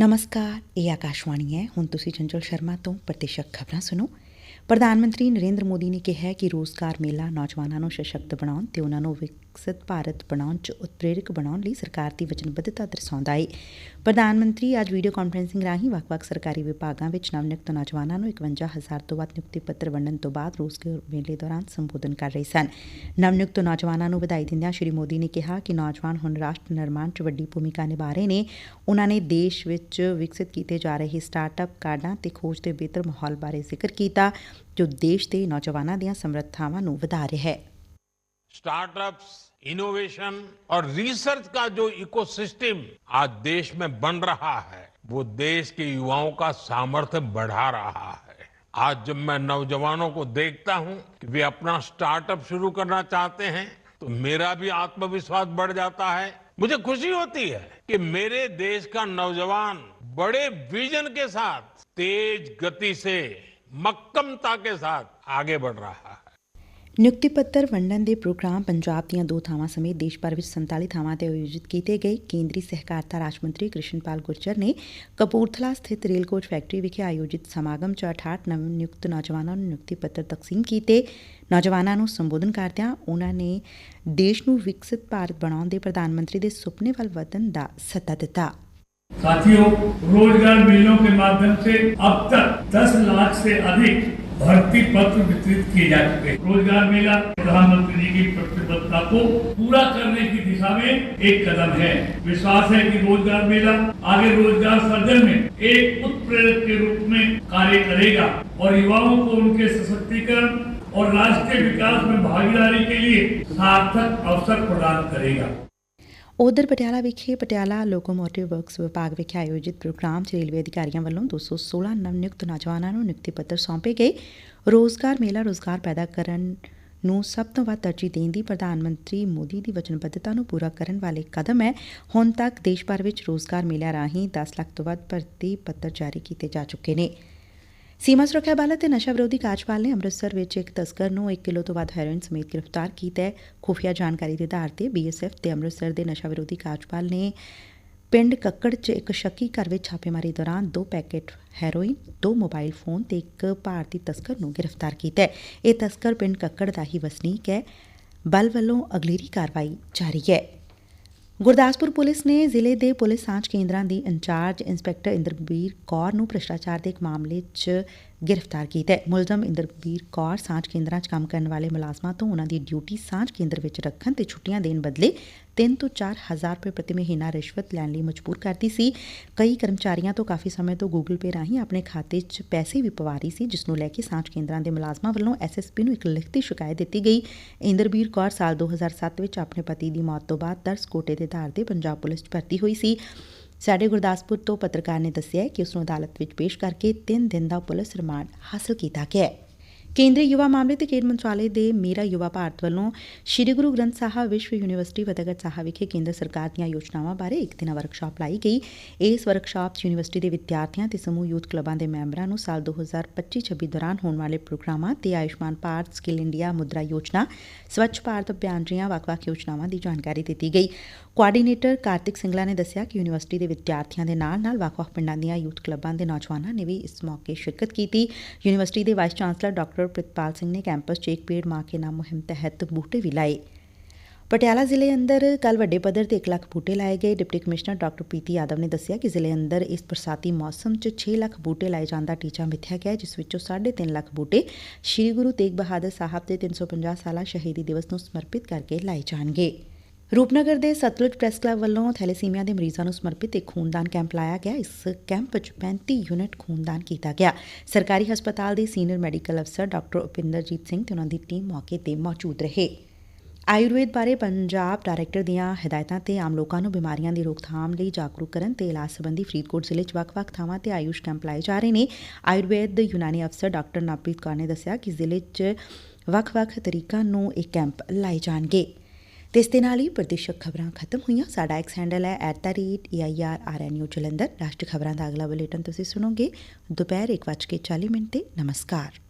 ਨਮਸਕਾਰ ਇਹ ਆਕਾਸ਼ਵਾਣੀ ਹੈ ਹੁਣ ਤੁਸੀਂ ਚੰਚਲ ਸ਼ਰਮਾ ਤੋਂ ਪ੍ਰਤੀਸ਼ਕ ਖਬਰਾਂ ਸੁਣੋ ਪ੍ਰਧਾਨ ਮੰਤਰੀ ਨਰਿੰਦਰ ਮੋਦੀ ਨੇ ਕਿਹਾ ਕਿ ਰੋਜ਼ਗਾਰ ਮੇਲਾ ਨੌਜਵਾਨਾਂ ਨੂੰ ਸਸ਼ਕਤ ਬਣਾਉਣ ਤੇ ਉਹਨਾਂ ਨੂੰ ਵਿਕਸਿਤ ਭਾਰਤ ਬਣਾਉਣ 'ਚ ਉਤਪ੍ਰੇਰਕ ਬਣਾਉਣ ਲਈ ਸਰਕਾਰ ਦੀ ਵਚਨਬੱਧਤਾ ਦਰਸਾਉਂਦਾ ਏ। ਪ੍ਰਧਾਨ ਮੰਤਰੀ ਅੱਜ ਵੀਡੀਓ ਕਾਨਫਰੰਸਿੰਗ ਰਾਹੀਂ ਵੱਖ-ਵੱਖ ਸਰਕਾਰੀ ਵਿਭਾਗਾਂ ਵਿੱਚ ਨਵਨਿਯੁਕਤ ਨੌਜਵਾਨਾਂ ਨੂੰ 51000 ਤੋਂ ਵੱਧ ਨਿਯੁਕਤੀ ਪੱਤਰ ਵੰਡਣ ਤੋਂ ਬਾਅਦ ਰੋਜ਼ਗਾਰ ਮੇਲੇ ਦੌਰਾਨ ਸੰਬੋਧਨ ਕਰ ਰਹੇ ਸਨ। ਨਵਨਿਯੁਕਤ ਨੌਜਵਾਨਾਂ ਨੂੰ ਵਧਾਈ ਦਿੰਦਿਆਂ ਸ਼੍ਰੀ ਮੋਦੀ ਨੇ ਕਿਹਾ ਕਿ ਨੌਜਵਾਨ ਹੁਣ ਰਾਸ਼ਟਰ ਨਿਰਮਾਣ 'ਚ ਵੱਡੀ ਭੂਮਿਕਾ ਨਿਭਾ ਰਹੇ ਨੇ। ਉਨ੍ਹਾਂ ਨੇ ਦੇਸ਼ ਵਿੱਚ ਵਿਕਸਿਤ ਕੀਤੇ ਜਾ ਰਹੇ ਸਟਾਰਟਅਪ ਕਾਰਡਾਂ ਤੇ ਖੋਜ ਦੇ ਬਿਹਤਰ ਮਾਹੌਲ ਬਾਰੇ ਜ਼ਿਕਰ ਕੀਤਾ, ਜੋ ਦੇਸ਼ ਦੇ ਨੌਜਵਾਨਾਂ ਦੀਆਂ ਸਮਰੱਥਾਵਾਂ ਨੂੰ ਵਧਾ ਰਿਹਾ ਹੈ। स्टार्टअप्स, इनोवेशन और रिसर्च का जो इकोसिस्टम आज देश में बन रहा है, वो देश के युवाओं का सामर्थ्य बढ़ा रहा है। आज जब मैं नौजवानों को देखता हूँ कि वे अपना स्टार्टअप शुरू करना चाहते हैं तो मेरा भी आत्मविश्वास बढ़ जाता है। मुझे खुशी होती है कि मेरे देश का नौजवान बड़े विजन के साथ, तेज गति से, मक्कमता के साथ आगे बढ़ रहा है। ਨਿਯੁਕਤੀ ਪੱਤਰ ਵੰਡਣ ਦੇ ਪ੍ਰੋਗਰਾਮ ਪੰਜਾਬ ਦੀਆਂ ਦੋ ਥਾਵਾਂ ਸਮੇਤ ਦੇਸ਼ ਭਰ ਵਿੱਚ 47 ਥਾਵਾਂ ਤੇ ਆਯੋਜਿਤ ਕੀਤੇ ਗਏ ਕੇਂਦਰੀ ਸਹਿਕਾਰਤਾ ਰਾਜ ਮੰਤਰੀ ਕ੍ਰਿਸ਼ਨਪਾਲ ਗੁਰਜਰ ਨੇ ਕਪੂਰਥਲਾ ਸਥਿਤ ਰੇਲ ਕੋਚ ਫੈਕਟਰੀ ਵਿਖੇ ਆਯੋਜਿਤ ਸਮਾਗਮ 'ਚ 68 ਨਵ ਨਿਯੁਕਤ ਨੌਜਵਾਨਾਂ ਨੂੰ ਨਿਯੁਕਤੀ ਪੱਤਰ ਤਕਸੀਮ ਕੀਤੇ ਨੌਜਵਾਨਾਂ ਨੂੰ ਸੰਬੋਧਨ ਕਰਦਿਆਂ ਉਨ੍ਹਾਂ ਨੇ ਦੇਸ਼ ਨੂੰ ਵਿਕਸਿਤ ਭਾਰਤ ਬਣਾਉਣ ਦੇ ਪ੍ਰਧਾਨ ਮੰਤਰੀ ਦੇ ਸੁਪਨੇ ਵੱਲ ਵਧਣ ਦਾ ਸੱਦਾ ਦਿੱਤਾ साथियों रोजगार मेलों के माध्यम से अब तक 10 लाख से अधिक भर्ती पत्र वितरित किए जा चुके रोज़गार मेला, प्रधानमंत्री जी की प्रतिबद्धता को पूरा करने की दिशा में एक कदम है। विश्वास है कि रोज़गार मेला आगे रोज़गार सर्जन में एक उत्प्रेरक के रूप में कार्य करेगा और युवाओं को उनके सशक्तिकरण और राष्ट्रीय विकास में भागीदारी के लिए सार्थक अवसर प्रदान करेगा। ਉਧਰ ਪਟਿਆਲਾ ਵਿਖੇ ਪਟਿਆਲਾ ਲੋਕੋਮੋਟਿਵ ਵਰਕਸ ਵਿਭਾਗ ਵਿਖੇ ਆਯੋਜਿਤ ਪ੍ਰੋਗਰਾਮ 'ਚ ਰੇਲਵੇ ਅਧਿਕਾਰੀਆਂ ਵੱਲੋਂ 216 ਨਵਨਿਯੁਕਤ ਨੌਜਵਾਨਾਂ ਨੂੰ ਨਿਯੁਕਤੀ ਪੱਤਰ ਸੌਂਪੇ ਗਏ। ਰੋਜ਼ਗਾਰ ਮੇਲਾ ਰੋਜ਼ਗਾਰ ਪੈਦਾ ਕਰਨ ਨੂੰ ਸਭ ਤੋਂ ਵੱਧ ਤਰਜੀਹ ਦੇਣ ਦੀ ਪ੍ਰਧਾਨ ਮੰਤਰੀ ਮੋਦੀ ਦੀ ਵਚਨਬੱਧਤਾ ਨੂੰ ਪੂਰਾ ਕਰਨ ਵਾਲੇ ਕਦਮ ਹੈ। ਹੁਣ ਤੱਕ ਦੇਸ਼ ਭਰ ਵਿੱਚ ਰੋਜ਼ਗਾਰ ਮੇਲਿਆਂ ਰਾਹੀਂ 10 ਲੱਖ ਤੋਂ ਵੱਧ ਭਰਤੀ ਪੱਤਰ ਜਾਰੀ ਕੀਤੇ ਜਾ ਚੁੱਕੇ ਨੇ। ਸੀਮਾ ਸੁਰੱਖਿਆ ਬਲ ਅਤੇ ਨਸ਼ਾ ਵਿਰੋਧੀ ਕਾਰਜਪਾਲ ਨੇ ਅੰਮ੍ਰਿਤਸਰ ਵਿੱਚ ਇੱਕ ਤਸਕਰ ਨੂੰ 1 ਕਿਲੋ ਤੋਂ ਵੱਧ ਹੈਰੋਇਨ ਸਮੇਤ ਗ੍ਰਿਫਤਾਰ ਕੀਤਾ ਹੈ। ਖੁਫੀਆ ਜਾਣਕਾਰੀ ਦੇ ਆਧਾਰ ਤੇ ਬੀਐਸਐਫ ਤੇ ਅੰਮ੍ਰਿਤਸਰ ਦੇ ਨਸ਼ਾ ਵਿਰੋਧੀ ਕਾਰਜਪਾਲ ਨੇ ਪਿੰਡ ਕੱਕੜ 'ਚ ਇੱਕ ਸ਼ੱਕੀ ਘਰ ਵਿੱਚ ਛਾਪੇਮਾਰੀ ਦੌਰਾਨ ਦੋ ਪੈਕੇਟ ਹੈਰੋਇਨ, ਦੋ ਮੋਬਾਈਲ ਫੋਨ ਤੇ ਇੱਕ ਭਾਰਤੀ ਤਸਕਰ ਨੂੰ ਗ੍ਰਿਫਤਾਰ ਕੀਤਾ ਹੈ। ਇਹ ਤਸਕਰ ਪਿੰਡ ਕੱਕੜ ਦਾ ਹੀ ਵਸਨੀਕ ਹੈ। ਬਲ ਵੱਲੋਂ ਅਗਲੇਰੀ ਕਾਰਵਾਈ ਜਾਰੀ ਹੈ। ਗੁਰਦਾਸਪੁਰ ਪੁਲਿਸ ਨੇ ਜ਼ਿਲ੍ਹੇ ਦੇ ਪੁਲਿਸ ਸਾਂਝ ਕੇਂਦਰਾਂ ਦੀ ਇੰਚਾਰਜ ਇੰਸਪੈਕਟਰ ਇੰਦਰਬੀਰ ਕੌਰ ਨੂੰ ਭ੍ਰਿਸ਼ਟਾਚਾਰ ਦੇ ਇੱਕ ਮਾਮਲੇ 'ਚ ਗ੍ਰਿਫਤਾਰ ਕੀਤਾ। ਹੈ ਮੁਲਜ਼ਮ ਇੰਦਰਬੀਰ ਕੌਰ ਸਾਂਝ ਕੇਂਦਰਾਂ 'ਚ ਕੰਮ ਕਰਨ ਵਾਲੇ ਮੁਲਾਜ਼ਮਾਂ ਤੋਂ ਉਹਨਾਂ ਦੀ ਡਿਊਟੀ ਸਾਂਝ ਕੇਂਦਰ ਵਿੱਚ ਰੱਖਣ ਤੇ ਛੁੱਟੀਆਂ ਦੇਣ ਬਦਲੇ 3 ਤੋਂ 4 ਹਜ਼ਾਰ ਰੁਪਏ ਪ੍ਰਤੀ ਮਹੀਨਾ ਰਿਸ਼ਵਤ ਲੈਣ ਲਈ ਮਜਬੂਰ ਕਰਦੀ ਸੀ। ਕਈ ਕਰਮਚਾਰੀਆਂ ਤੋਂ ਕਾਫੀ ਸਮੇਂ ਤੋਂ ਗੂਗਲ ਪੇ ਰਾਹੀਂ ਆਪਣੇ ਖਾਤੇ 'ਚ ਪੈਸੇ ਵੀ ਪਵਾ ਰਹੀ ਸੀ, ਜਿਸ ਨੂੰ ਲੈ ਕੇ ਸਾਂਝ ਕੇਂਦਰਾਂ ਦੇ ਮੁਲਾਜ਼ਮਾਂ ਵੱਲੋਂ ਐਸਐਸਪੀ ਨੂੰ ਇੱਕ ਲਿਖਤੀ ਸ਼ਿਕਾਇਤ ਦਿੱਤੀ ਗਈ। ਇੰਦਰਬੀਰ ਕੌਰ ਸਾਲ 2007 ਵਿੱਚ ਆਪਣੇ ਪਤੀ ਦੀ ਮੌਤ ਤੋਂ ਬਾਅਦ ਤਰਸ ਕੋਟੇ ਦੇ ਆਧਾਰ ਤੇ ਪੰਜਾਬ ਪੁਲਿਸ 'ਚ ਭਰਤੀ ਹੋਈ ਸੀ। ਸਾਡੇ ਗੁਰਦਾਸਪੁਰ ਤੋਂ ਪੱਤਰਕਾਰ ਨੇ ਦੱਸਿਆ ਕਿ ਉਸ ਨੂੰ ਅਦਾਲਤ ਵਿੱਚ ਪੇਸ਼ ਕਰਕੇ 3 ਦਿਨ ਦਾ ਪੁਲਿਸ ਰਿਮਾਂਡ ਹਾਸਲ ਕੀਤਾ ਗਿਆ ਹੈ। ਕੇਂਦਰੀ ਯੁਵਾ ਮਾਮਲੇ ਤੇ ਖੇਡ ਮੰਤਰਾਲੇ ਦੇ ਮੇਰਾ ਯੁਵਾ ਭਾਰਤ ਵੱਲੋਂ ਸ੍ਰੀ ਗੁਰੂ ਗ੍ਰੰਥ ਸਾਹਿਬ ਵਿਸ਼ਵ ਯੂਨੀਵਰਸਿਟੀ ਫਤਿਹਗੜ੍ਹ ਸਾਹਿਬ ਵਿਖੇ ਕੇਂਦਰ ਸਰਕਾਰ ਦੀਆਂ ਯੋਜਨਾਵਾਂ ਬਾਰੇ ਇੱਕ ਦਿਨਾ ਵਰਕਸ਼ਾਪ ਲਾਈ ਗਈ। ਇਸ ਵਰਕਸ਼ਾਪ 'ਚ ਯੂਨੀਵਰਸਿਟੀ ਦੇ ਵਿਦਿਆਰਥੀਆਂ ਤੇ ਸਮੂਹ ਯੂਥ ਕਲੱਬਾਂ ਦੇ ਮੈਂਬਰਾਂ ਨੂੰ ਸਾਲ 2025-26 ਦੌਰਾਨ ਹੋਣ ਵਾਲੇ ਪ੍ਰੋਗਰਾਮਾਂ ਤੇ ਆਯੁਸ਼ਮਾਨ ਭਾਰਤ, ਸਕਿੱਲ ਇੰਡੀਆ, ਮੁਦਰਾ ਯੋਜਨਾ, ਸਵੱਛ ਭਾਰਤ ਅਭਿਆਨ ਜਿਹੀਆਂ ਵੱਖ-ਵੱਖ ਯੋਜਨਾਵਾਂ ਦੀ ਜਾਣਕਾਰੀ ਦਿੱਤੀ ਗਈ। ਕੋਆਰਡੀਨੇਟਰ ਕਾਰਤਿਕ ਸਿੰਗਲਾ ਨੇ ਦੱਸਿਆ ਕਿ ਯੂਨੀਵਰਸਿਟੀ ਦੇ ਵਿਦਿਆਰਥੀਆਂ ਦੇ ਨਾਲ-ਨਾਲ ਵੱਖ-ਵੱਖ ਪਿੰਡਾਂ ਦੀਆਂ ਯੂਥ ਕਲੱਬਾਂ ਦੇ ਨੌਜਵਾਨਾਂ ਨੇ ਵੀ ਇਸ ਮੌਕੇ ਸ਼ਿਰਕਤ ਕੀਤੀ। ਯੂਨੀਵਰਸਿਟੀ ਦੇ vice chancellor doctor Pritpal Singh ਨੇ ਕੈਂਪਸ 'ਚ ਇੱਕ ਪੇੜ ਮਾਂ ਕੇ ਨਾਮ ਮੁਹਿੰਮ ਤਹਿਤ ਬੂਟੇ ਵੀ ਲਾਏ ਪਟਿਆਲਾ ਜ਼ਿਲ੍ਹੇ ਅੰਦਰ ਕੱਲ ਵੱਡੇ ਪੱਧਰ ਤੇ 1 ਲੱਖ ਬੂਟੇ ਲਾਏ ਗਏ ਡਿਪਟੀ ਕਮਿਸ਼ਨਰ ਡਾਕਟਰ ਪੀਤੀ ਯਾਦਵ ਨੇ ਦੱਸਿਆ ਕਿ ਜ਼ਿਲ੍ਹੇ ਅੰਦਰ ਇਸ ਬਰਸਾਤੀ ਮੌਸਮ 'ਚ 6 ਲੱਖ ਬੂਟੇ ਲਾਏ ਜਾਣ ਦਾ ਟੀਚਾ ਮਿੱਥਿਆ ਗਿਆ ਜਿਸ ਵਿੱਚੋਂ 3.5 ਲੱਖ ਬੂਟੇ ਸ੍ਰੀ ਗੁਰੂ ਤੇਗ ਬਹਾਦਰ ਸਾਹਿਬ ਦੇ 350 ਸਾਲਾ ਸ਼ਹੀਦੀ ਦਿਵਸ ਨੂੰ ਸਮਰਪਿਤ ਕਰਕੇ ਲਾਏ ਜਾਣਗੇ ਰੂਪਨਗਰ ਦੇ ਸਤਲੁਜ ਪ੍ਰੈਸ ਕਲੱਬ ਵੱਲੋਂ ਥੈਲੇਸੀਮੀਆ ਦੇ ਮਰੀਜ਼ਾਂ ਨੂੰ ਸਮਰਪਿਤ ਇੱਕ ਖੂਨਦਾਨ ਕੈਂਪ ਲਾਇਆ ਗਿਆ। ਇਸ ਕੈਂਪ ਵਿੱਚ 35 ਯੂਨਿਟ ਖੂਨਦਾਨ ਕੀਤਾ ਗਿਆ। ਸਰਕਾਰੀ ਹਸਪਤਾਲ ਦੇ ਸੀਨੀਅਰ ਮੈਡੀਕਲ ਅਫਸਰ ਡਾਕਟਰ ਉਪਿੰਦਰਜੀਤ ਸਿੰਘ ਤੇ ਉਹਨਾਂ ਦੀ ਟੀਮ ਮੌਕੇ ਤੇ ਮੌਜੂਦ ਰਹੇ। ਆਯੁਰਵੇਦ ਬਾਰੇ ਪੰਜਾਬ ਡਾਇਰੈਕਟਰ ਦੀਆਂ ਹਦਾਇਤਾਂ ਤੇ ਆਮ ਲੋਕਾਂ ਨੂੰ ਬਿਮਾਰੀਆਂ ਦੀ ਰੋਕਥਾਮ ਲਈ ਜਾਗਰੂਕ ਕਰਨ ਤੇ ਇਲਾਜ ਸੰਬੰਧੀ ਫਰੀਦਕੋਟ ਜ਼ਿਲ੍ਹੇ 'ਚ ਵੱਖ-ਵੱਖ ਥਾਵਾਂ ਤੇ ਆਯੁਸ਼ ਕੈਂਪ ਲਾਏ ਜਾ ਰਹੇ ਨੇ। ਆਯੁਰਵੇਦ ਯੂਨਾਨੀ ਅਫਸਰ ਡਾਕਟਰ ਨਵਪ੍ਰੀਤ ਕੌਰ ਨੇ ਦੱਸਿਆ ਕਿ ਜ਼ਿਲ੍ਹੇ 'ਚ ਵੱਖ-ਵੱਖ ਤਰੀਕਾਂ ਨੂੰ ਇਹ ਕੈਂਪ ਲਾਏ ਜਾਣਗੇ। ਤੇ ਇਸ ਦੇ ਨਾਲ ਹੀ ਪ੍ਰਦੇਸ਼ਕ ਖਬਰਾਂ ਖਤਮ ਹੋਈਆਂ। ਸਾਡਾ ਐਕਸ ਹੈਂਡਲ ਹੈ @airrnu ਜਲੰਧਰ। ਰਾਸ਼ਟਰੀ ਖਬਰਾਂ ਦਾ ਅਗਲਾ ਬੁਲੇਟਿਨ ਤੁਸੀਂ ਸੁਣੋਗੇ। ਦੁਪਹਿਰ 1:40 ਮਿੰਟ ਤੇ ਨਮਸਕਾਰ।